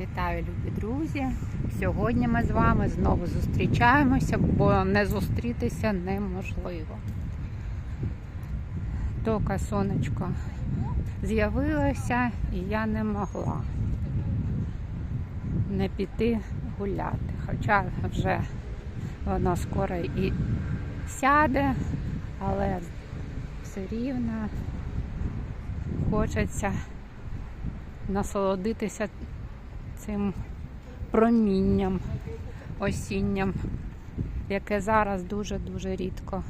Вітаю, любі друзі! Сьогодні ми з вами знову зустрічаємося, бо не зустрітися неможливо. Тока сонечко з'явилося і я не могла не піти гуляти. Хоча вже воно скоро і сяде, але все рівно хочеться насолодитися цим промінням осінням, яке зараз дуже-дуже рідко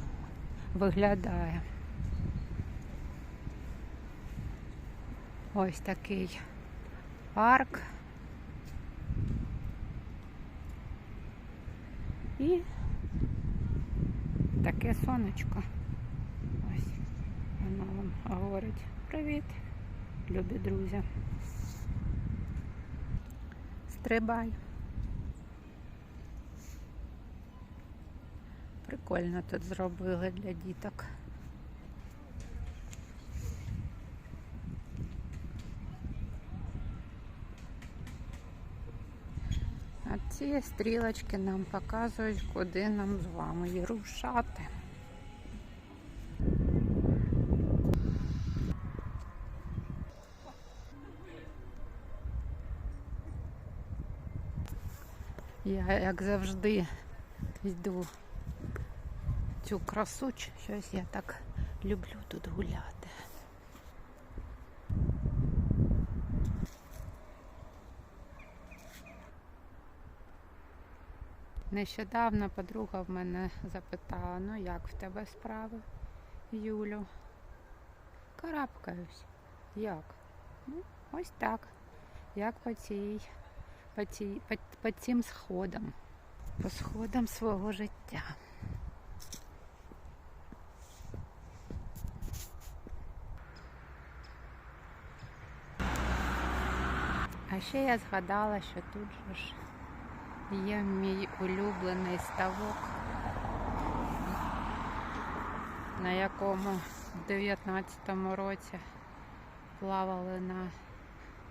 виглядає. Ось такий парк. І таке сонечко. Ось воно вам говорить привіт, любі друзі. Стрибай. Прикольно тут зробили для діток. А ці стрілочки нам показують, куди нам з вами рушати. Я, як завжди, йду цю красу, щось я так люблю тут гуляти. Нещодавно подруга в мене запитала, ну як в тебе справи, Юлю? Карабкаюсь. Як? Ну, ось так. Як по цій, по, цій, по, по цим сходам, по сходам свого життя. А ще я згадала, що тут же ж є мій улюблений ставок, на якому в 19-му році плавали на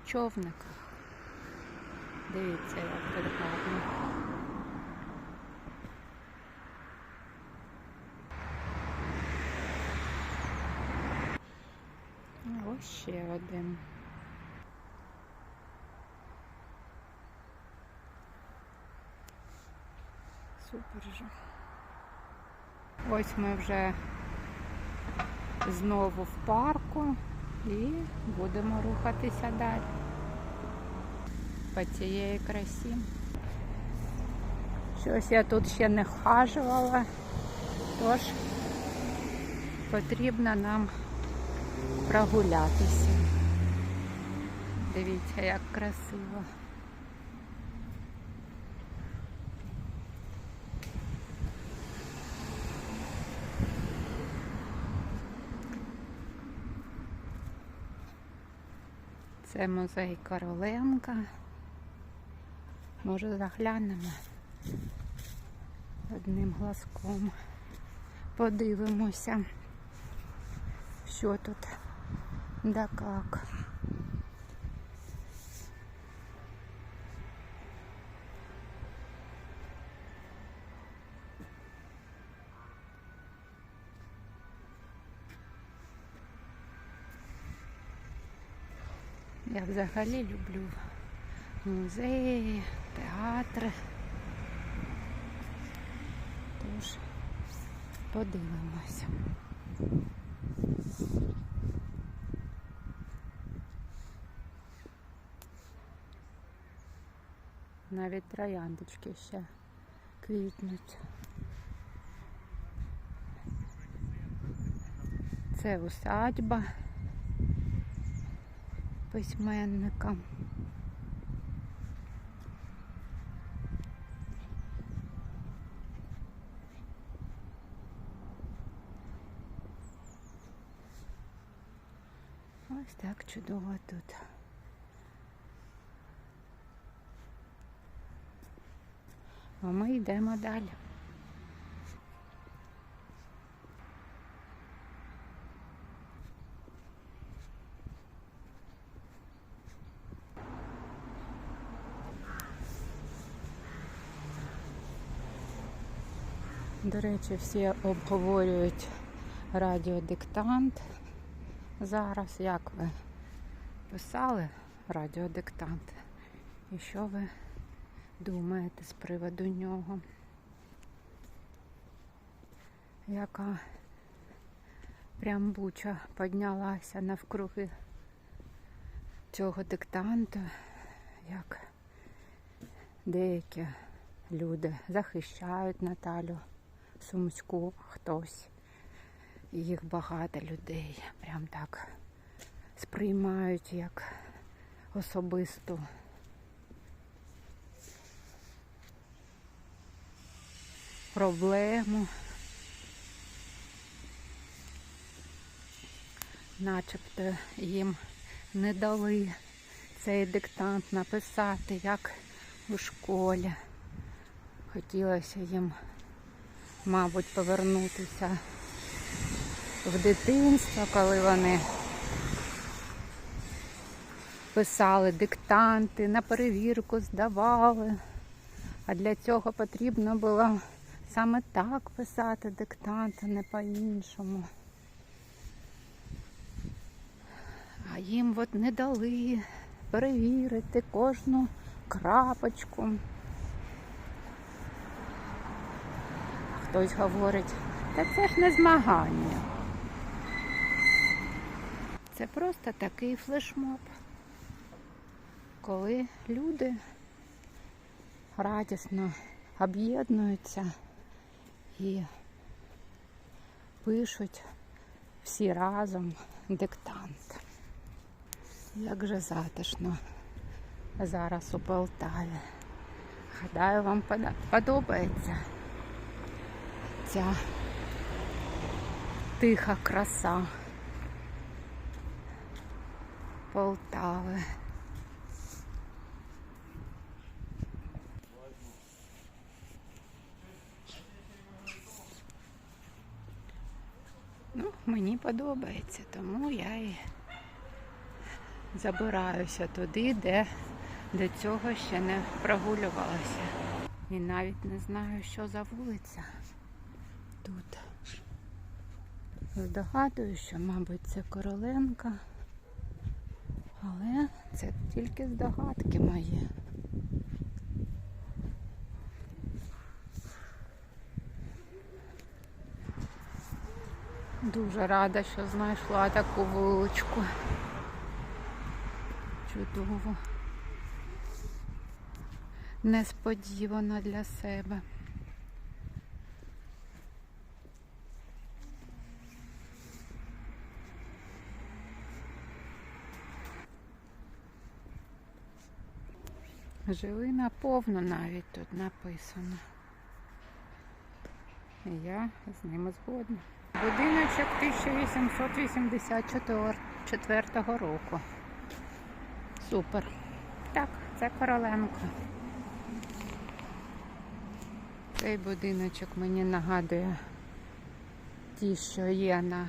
човниках. Дивіться, як гарно. Ось ще один. Супер же. Ось ми вже знову в парку і будемо рухатися далі по цієї красі. Щось я тут ще не хажувала, тож потрібно нам прогулятися. Дивіться, як красиво. Це музей Короленка. Може заглянемо одним глазком. Подивимося, що тут да как. Я взагалі люблю музеї, театри. Тож подивимося. Навіть трояндочки ще квітнуть. Це усадьба письменника. чудово тут. А ми йдемо далі. До речі, всі обговорюють радіодиктант. Зараз як ви? Писали радіодиктант? І що ви думаєте з приводу нього? Яка прям буча піднялася навкруги цього диктанту, як деякі люди захищають Наталю Сумську, хтось. Їх багато людей прям так сприймають як особисту. Проблему. Начебто їм не дали цей диктант написати, як у школі. Хотілося їм, мабуть, повернутися в дитинство, коли вони писали диктанти, на перевірку здавали. А для цього потрібно було саме так писати диктант, а не по-іншому. А їм от не дали перевірити кожну крапочку. Хтось говорить, та це ж не змагання. Це просто такий флешмоб, коли люди радісно об'єднуються і пишуть всі разом диктант. Як же затишно зараз у Полтаві. Гадаю, вам подобається ця тиха краса Полтави. Ну, мені подобається, тому я і забираюся туди, де до цього ще не прогулювалася. І навіть не знаю, що за вулиця тут. Здогадую, що, мабуть, це Короленка, але це тільки здогадки мої. Дуже рада, що знайшла таку вуличку. Чудово. Несподівано для себе. Жили наповну навіть тут написано. Я з ними згодна. Будиночок 1884 року. Супер. Так, це Короленко. Цей будиночок мені нагадує ті, що є на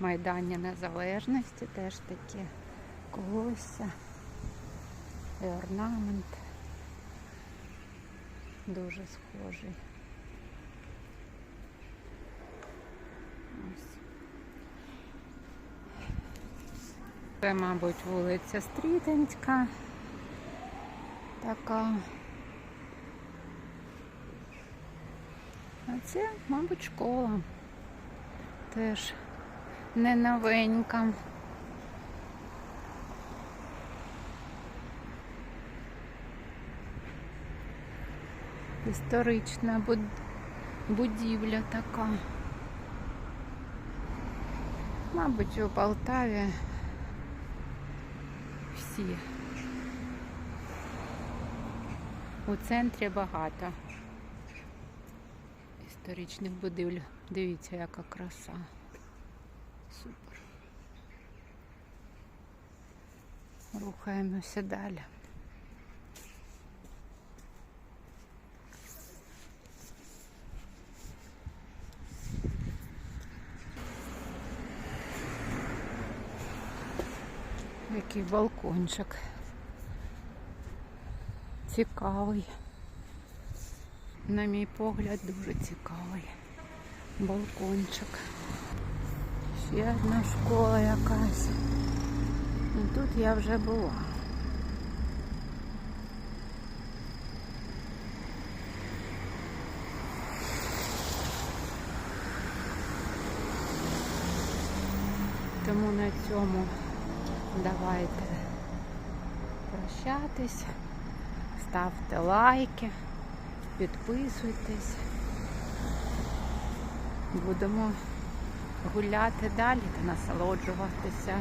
Майдані Незалежності, теж такі колосся і орнамент. Дуже схожий. Ось. Це, мабуть, вулиця Стрітинська. Така. А це, мабуть, школа. Теж не новенька. Історична буд- будівля така. Мабуть, у Полтаві всі. У центрі багато історичних будівель. Дивіться, яка краса. Супер. Рухаємося далі. Який балкончик. Цікавий. На мій погляд, дуже цікавий. балкончик. Ще одна школа якась. Ну, тут я вже була. Тому на цьому давайте прощатись, ставте лайки, підписуйтесь. Будемо гуляти далі та насолоджуватися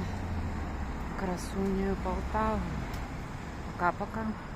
красунею Полтавою. Пока-пока.